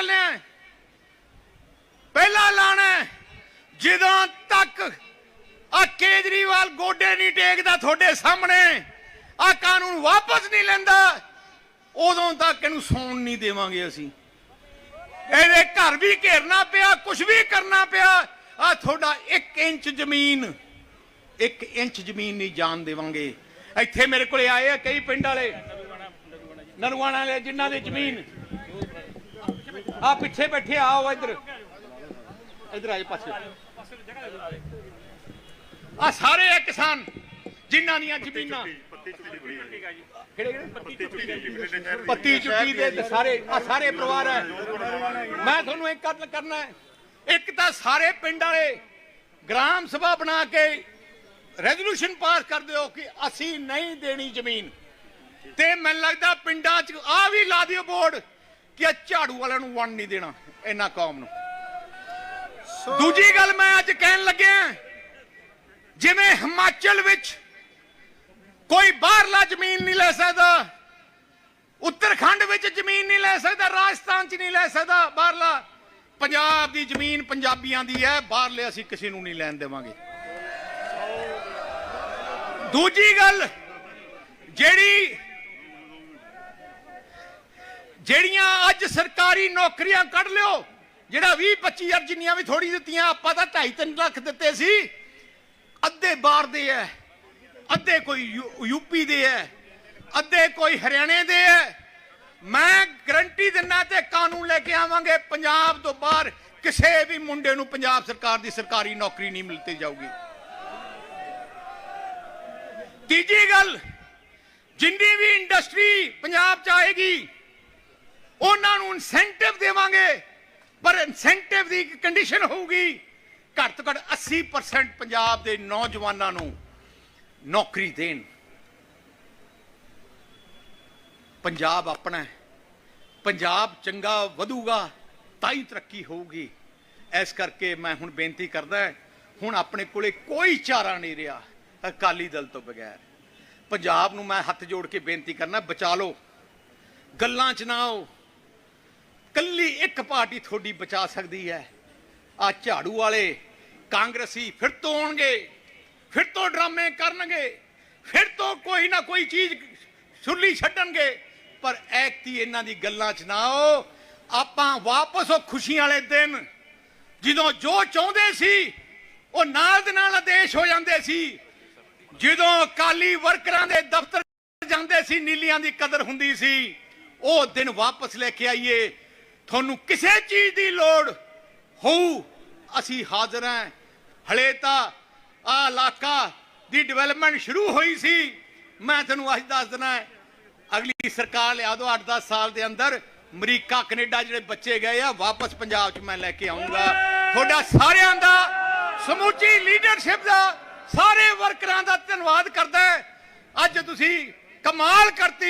ਚੱਲਿਆ ਪਹਿਲਾ ਐਲਾਨ ਜਦੋਂ ਤੱਕ ਆ ਕੇਜਰੀਵਾਲ ਗੋਡੇ ਨਹੀਂ ਟੇਕਦਾ ਤੁਹਾਡੇ ਸਾਹਮਣੇ ਆ ਕਾਨੂੰਨ ਵਾਪਸ ਨਹੀਂ ਲੈਂਦਾ, ਉਦੋਂ ਤੱਕ ਇਹਨੂੰ ਸੌਣ ਨਹੀਂ ਦੇਵਾਂਗੇ ਅਸੀਂ। ਇਹਦੇ ਘਰ ਵੀ ਘੇਰਨਾ ਪਿਆ ਕੁਝ ਵੀ ਕਰਨਾ ਪਿਆ। ਆ ਤੁਹਾਡਾ 1 ਇੰਚ ਜ਼ਮੀਨ 1 ਇੰਚ ਜ਼ਮੀਨ ਨਹੀਂ ਜਾਣ ਦੇਵਾਂਗੇ। ਇੱਥੇ ਮੇਰੇ ਕੋਲੇ ਆਏ ਆ ਕਈ ਪਿੰਡ ਵਾਲੇ। ਨਰਵਾਣਾ ਵਾਲੇ, ਜਿਨ੍ਹਾਂ ਦੀ ਜ਼ਮੀਨ ਆ ਪਿੱਛੇ ਬੈਠੇ ਆਓ ਇੱਧਰ। ਇੱਧਰ ਆਏ ਪਾਸੇ। ਆ ਸਾਰੇ ਆ ਕਿਸਾਨ ਜਿਨ੍ਹਾਂ ਦੀਆਂ ਜ਼ਮੀਨਾਂ। ਪੱਤੀ ਚੁੱਕੀ ਦੇ ਸਾਰੇ ਆ ਸਾਰੇ ਪਰਿਵਾਰ ਹੈ। ਮੈਂ ਤੁਹਾਨੂੰ ਇੱਕ ਗੱਲ ਕਰਨਾ ਹੈ। ਇੱਕ ਤਾਂ ਸਾਰੇ ਪਿੰਡ ਵਾਲੇ ਗ੍ਰਾਮ ਸਭਾ ਬਣਾ ਕੇ ਰੈਜ਼ੋਲੂਸ਼ਨ ਪਾਸ ਕਰ ਦਿਓ ਕਿ ਅਸੀਂ ਨਹੀਂ ਦੇਣੀ ਜ਼ਮੀਨ। ਤੇ ਮੈਨੂੰ ਲੱਗਦਾ ਪਿੰਡਾਂ 'ਚ ਆ ਵੀ ਲਾ ਦਿਓ ਬੋਰਡ। ਕਿ ਇਹ ਝਾੜੂ ਵਾਲਿਆਂ ਨੂੰ ਵੰਡ ਨਹੀਂ ਦੇਣਾ ਇਹਨਾਂ ਕੌਮ ਨੂੰ। ਦੂਜੀ ਗੱਲ ਮੈਂ ਅੱਜ ਕਹਿਣ ਲੱਗਿਆ ਜਿਵੇਂ ਹਿਮਾਚਲ ਵਿੱਚ ਕੋਈ ਬਾਹਰਲਾ ਜ਼ਮੀਨ ਨਹੀਂ ਲੈ ਸਕਦਾ ਉੱਤਰਾਖੰਡ ਵਿੱਚ ਜ਼ਮੀਨ ਨਹੀਂ ਲੈ ਸਕਦਾ ਰਾਜਸਥਾਨ 'ਚ ਨਹੀਂ ਲੈ ਸਕਦਾ ਬਾਹਰਲਾ ਪੰਜਾਬ ਦੀ ਜ਼ਮੀਨ ਪੰਜਾਬੀਆਂ ਦੀ ਹੈ ਬਾਹਰਲੇ ਅਸੀਂ ਕਿਸੇ ਨੂੰ ਨਹੀਂ ਲੈਣ ਦੇਵਾਂਗੇ। ਦੂਜੀ ਗੱਲ ਜਿਹੜੀ ਜਿਹੜੀਆਂ ਅੱਜ ਸਰਕਾਰੀ ਨੌਕਰੀਆਂ ਕੱਢ ਲਿਓ, ਜਿਹੜਾ 20 25000 ਜਿੰਨੀਆਂ ਵੀ ਥੋੜੀ ਦਿੱਤੀਆਂ, ਆਪਾਂ ਤਾਂ 2.5 ਲੱਖ ਦਿੱਤੇ ਸੀ। ਅੱਧੇ ਬਾਹਰ ਦੇ ਐ, ਅੱਧੇ ਕੋਈ ਯੂਪੀ ਦੇ ਐ, ਅੱਧੇ ਕੋਈ ਹਰਿਆਣੇ ਦੇ ਐ। ਮੈਂ ਗਰੰਟੀ ਦਿੰਨਾ ਤੇ ਕਾਨੂੰਨ ਲੈ ਕੇ ਆਵਾਂਗੇ, ਪੰਜਾਬ ਤੋਂ ਬਾਹਰ ਕਿਸੇ ਵੀ ਮੁੰਡੇ ਨੂੰ ਪੰਜਾਬ ਸਰਕਾਰ ਦੀ ਸਰਕਾਰੀ ਨੌਕਰੀ ਨਹੀਂ ਮਿਲਤੀ ਜਾਊਗੀ। ਤੀਜੀ ਗੱਲ, ਜਿੰਨੀ ਵੀ ਇੰਡਸਟਰੀ ਪੰਜਾਬ ਚ ਆਏਗੀ ਉਹਨਾਂ ਨੂੰ ਇਨਸੈਂਟਿਵ ਦੇਵਾਂਗੇ। ਪਰ ਇਨਸੈਂਟਿਵ ਦੀ ਇੱਕ ਕੰਡੀਸ਼ਨ ਹੋਊਗੀ, ਘੱਟ ਤੋਂ ਘੱਟ 80% ਪੰਜਾਬ ਦੇ ਨੌਜਵਾਨਾਂ ਨੂੰ ਨੌਕਰੀ ਦੇਣ। ਪੰਜਾਬ ਆਪਣਾ ਹੈ। ਪੰਜਾਬ ਚੰਗਾ ਵਧੂਗਾ, ਤਾਂ ਹੀ ਤਰੱਕੀ ਹੋਊਗੀ। ਇਸ ਕਰਕੇ ਮੈਂ ਹੁਣ ਬੇਨਤੀ ਕਰਦਾ ਹੁਣ ਆਪਣੇ ਕੋਲੇ ਕੋਈ ਚਾਰਾ ਨਹੀਂ ਰਿਹਾ, ਅਕਾਲੀ ਦਲ ਤੋਂ ਬਗੈਰ। ਪੰਜਾਬ ਨੂੰ ਮੈਂ ਹੱਥ ਜੋੜ ਕੇ ਬੇਨਤੀ ਕਰਨਾ, ਬਚਾ ਲਓ। ਗੱਲਾਂ 'ਚ ਨਾ ਆਓ। ਕੱਲੀ ਇੱਕ ਪਾਰਟੀ ਤੁਹਾਡੀ ਬਚਾ ਸਕਦੀ ਹੈ। ਆ ਝਾੜੂ ਵਾਲੇ ਕਾਂਗਰਸੀ ਫਿਰ ਤੋਂ ਆਉਣਗੇ, ਫਿਰ ਤੋਂ ਡਰਾਮੇ ਕਰਨਗੇ, ਫਿਰ ਤੋਂ ਕੋਈ ਨਾ ਕੋਈ ਚੀਜ਼ ਸੁਰਲੀ ਛੱਡਣਗੇ। ਪਰ ਐਕਤੀ ਇਹਨਾਂ ਦੀ ਗੱਲਾਂ 'ਚ ਨਾ ਆਓ। ਆਪਾਂ ਵਾਪਸ ਉਹ ਖੁਸ਼ੀਆਂ ਵਾਲੇ ਦਿਨ ਜਦੋਂ ਜੋ ਚਾਹੁੰਦੇ ਸੀ, ਉਹ ਨਾਲ ਦੇ ਨਾਲ ਆਦੇਸ਼ ਹੋ ਜਾਂਦੇ ਸੀ। ਜਦੋਂ ਅਕਾਲੀ ਵਰਕਰਾਂ ਦੇ ਦਫ਼ਤਰ ਜਾਂਦੇ ਸੀ, ਨੀਲੀਆਂ ਦੀ ਕਦਰ ਹੁੰਦੀ ਸੀ, ਉਹ ਦਿਨ ਵਾਪਸ ਲੈ ਕੇ ਆਈਏ। ਤੁਹਾਨੂੰ ਕਿਸੇ ਚੀਜ਼ ਦੀ ਲੋੜ ਹੋਊ, ਅਸੀਂ ਹਾਜ਼ਰ ਹਾਂ। ਹਲੇ ਤਾਂ ਆ ਇਲਾਕਾ ਦੀ ਡਿਵੈਲਪਮੈਂਟ ਸ਼ੁਰੂ ਹੋਈ ਸੀ। ਮੈਂ ਤੁਹਾਨੂੰ ਅੱਜ ਦੱਸ ਦਿਨਾ ਅਗਲੀ ਸਰਕਾਰ ਲਿਆ ਦੋ 8-10 ਸਾਲ ਦੇ ਅੰਦਰ। ਅਮਰੀਕਾ, ਕੈਨੇਡਾ ਜਿਹੜੇ ਬੱਚੇ ਗਏ ਆ, ਵਾਪਸ ਪੰਜਾਬ 'ਚ ਮੈਂ ਲੈ ਕੇ ਆਉਂਗਾ। ਤੁਹਾਡਾ ਸਾਰਿਆਂ ਦਾ, ਸਮੁੱਚੀ ਲੀਡਰਸ਼ਿਪ ਦਾ, ਸਾਰੇ ਵਰਕਰਾਂ ਦਾ ਧੰਨਵਾਦ ਕਰਦਾ ਅੱਜ ਤੁਸੀਂ ਕਮਾਲ ਕਰਤੀ